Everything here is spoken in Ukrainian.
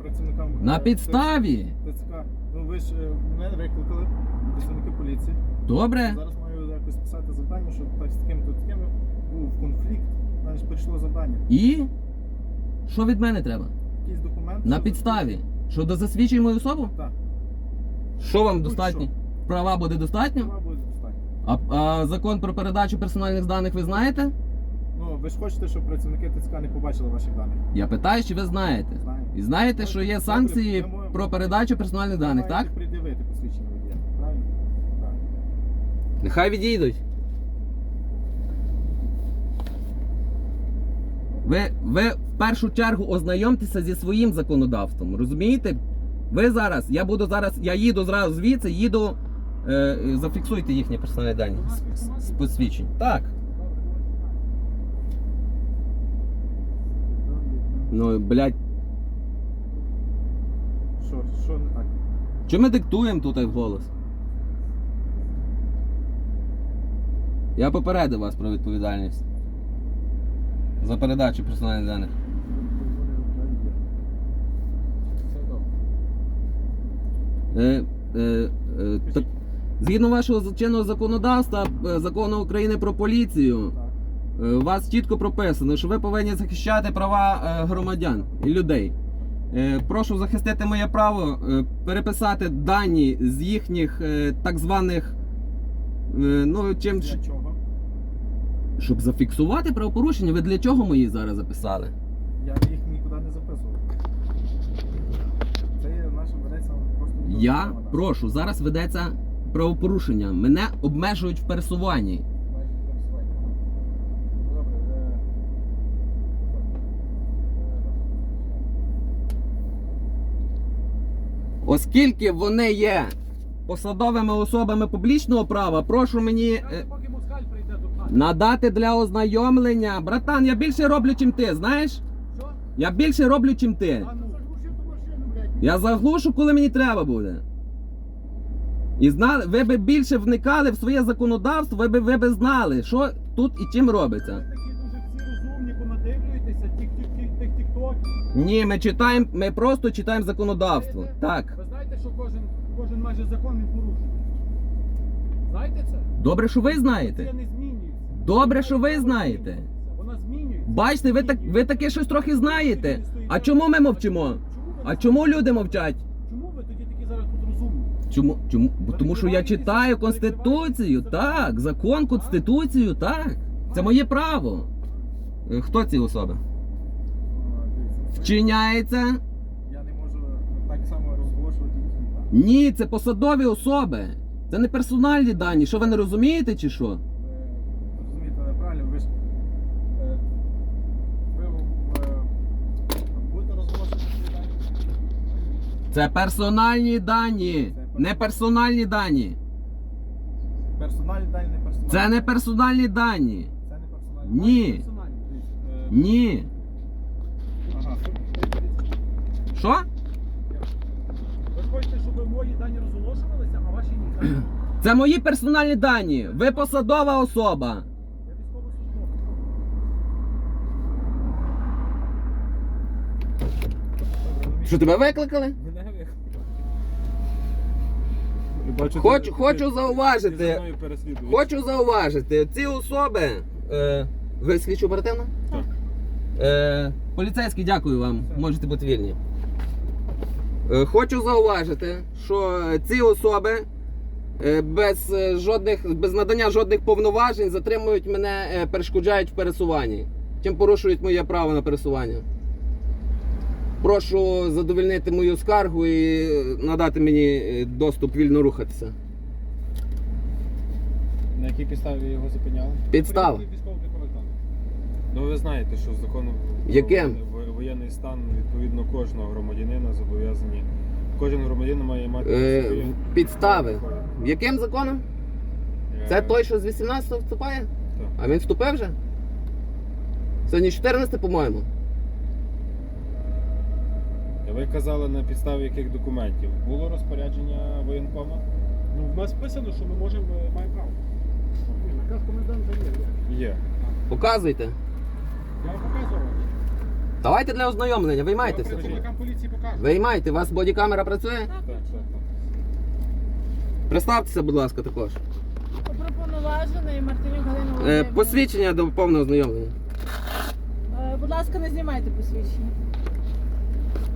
працівникам На підставі. ТЦК. Ну ви ж е, мене викликали, працівники поліції. Добре. Зараз маю якось писати завдання, що так з таким то таким був конфлікт. У мене ж прийшло завдання. І що від мене треба? Якийсь документ. На що- підставі. Що до засвідчує мою особу? Так. Що вам достатньо? Права буде достатньо? Права буде достатньо. А, а закон про передачу персональних даних ви знаєте? Ви ж хочете, щоб працівники ТЦК не побачили ваших даних. Я питаю, чи ви знаєте? Знаю. І знаєте, що є санкції про передачу персональних даних, Маєте так? пред'явити посвідчення водія. Правильно? Правильно. Нехай відійдуть. Ви, ви в першу чергу ознайомтеся зі своїм законодавством, розумієте? Ви зараз, я буду зараз, я їду зразу звідси, їду. Е, зафіксуйте їхні персональні дані з, з- з посвідчень. Так. Ну, блядь, Що, що не так? що ми диктуємо тут вголос? Я попередив вас про відповідальність. За передачу персональних даних. Е, е, е, так, згідно вашого чинного законодавства, е, закону України про поліцію, у вас чітко прописано, що ви повинні захищати права е, громадян і людей. Е, Прошу захистити моє право е, переписати дані з їхніх е, так званих. е, Ну, чим Для чого? щоб зафіксувати правопорушення, ви для чого мої зараз записали? Я їх нікуди не записував. Це є наша ведеться просто. Я прошу, зараз ведеться правопорушення. Мене обмежують в пересуванні. Майже пересування. Добре, е, Оскільки вони є посадовими особами публічного права, прошу мені е, надати для ознайомлення. Братан, я більше роблю, чим ти, знаєш? Я більше роблю, чим ти. Ну. Я заглушу, коли мені треба буде. І знали, ви би більше вникали в своє законодавство, ви би, ви би знали, що тут і чим робиться. Ні, ми читаємо, ми просто читаємо законодавство. Так. Що кожен, кожен майже закон він порушує? Знаєте це? Добре, що ви знаєте. не змінюється. Добре, що ви знаєте. Вона змінюється. Бачите, ви так ви таке щось трохи знаєте. А чому ми мовчимо? А чому люди мовчать? Чому ви тоді такі зараз тут розумні? Чому? Чому? Бо тому що я читаю конституцію, так, закон, конституцію, так. Це моє право. Е, Хто ці особи? Вчиняється? Я не можу так само розголошувати їхні дані. Ні, це посадові особи. Це не персональні дані. Що ви не розумієте, чи що? Розумієте мене правильно, ви ж е, ви е, будете свої дані? Це персональні дані, не персональні дані. Персональні дані, не персональні. Це не персональні дані. Це не персональні. Ні. Дивіться, е, Ні. Ага. Що? Хочете, щоб мої дані розголошувалися, а ваші ні. так? Це мої персональні дані. Ви посадова особа. Я військовослужбовець. Що тебе викликали? Хочу, хочу зауважити. Хочу зауважити, ці особи. Е, ви слідчо оперативно? Так. Е, поліцейський, дякую вам. Можете бути вільні. Е, хочу зауважити, що ці особи е, без, е, жодних, без надання жодних повноважень затримують мене, перешкоджають в пересуванні. Чим порушують моє право на пересування. Прошу задовольнити мою скаргу і надати мені доступ вільно рухатися. На якій підставі його зупиняли? Підстава. Військово-обліковий. Ну ви знаєте, що законом Яким? Во- воєнний стан відповідно кожного громадянина зобов'язані. Кожен громадянин має мати Е, свої підстави. Яким законом? Е, Це той, що з 18-го вступає? Так. А він вступив вже? Сьогодні 14, по-моєму. Ви казали на підставі яких документів? Було розпорядження воєнкома? Ну, в нас вписано, що ми можемо, е, маємо право. Ні, наказ коменданта є. Є. Показуйте. Давайте для ознайомлення, виймайтеся. Працівникам поліції покажуть. Виймайте, у вас бодікамера працює? Так, так, так. Представтеся, будь ласка, також. Уповноважений Мартинюк Галина Е, Володимирівна. посвідчення до повного ознайомлення. Е, Будь ласка, не знімайте посвідчення.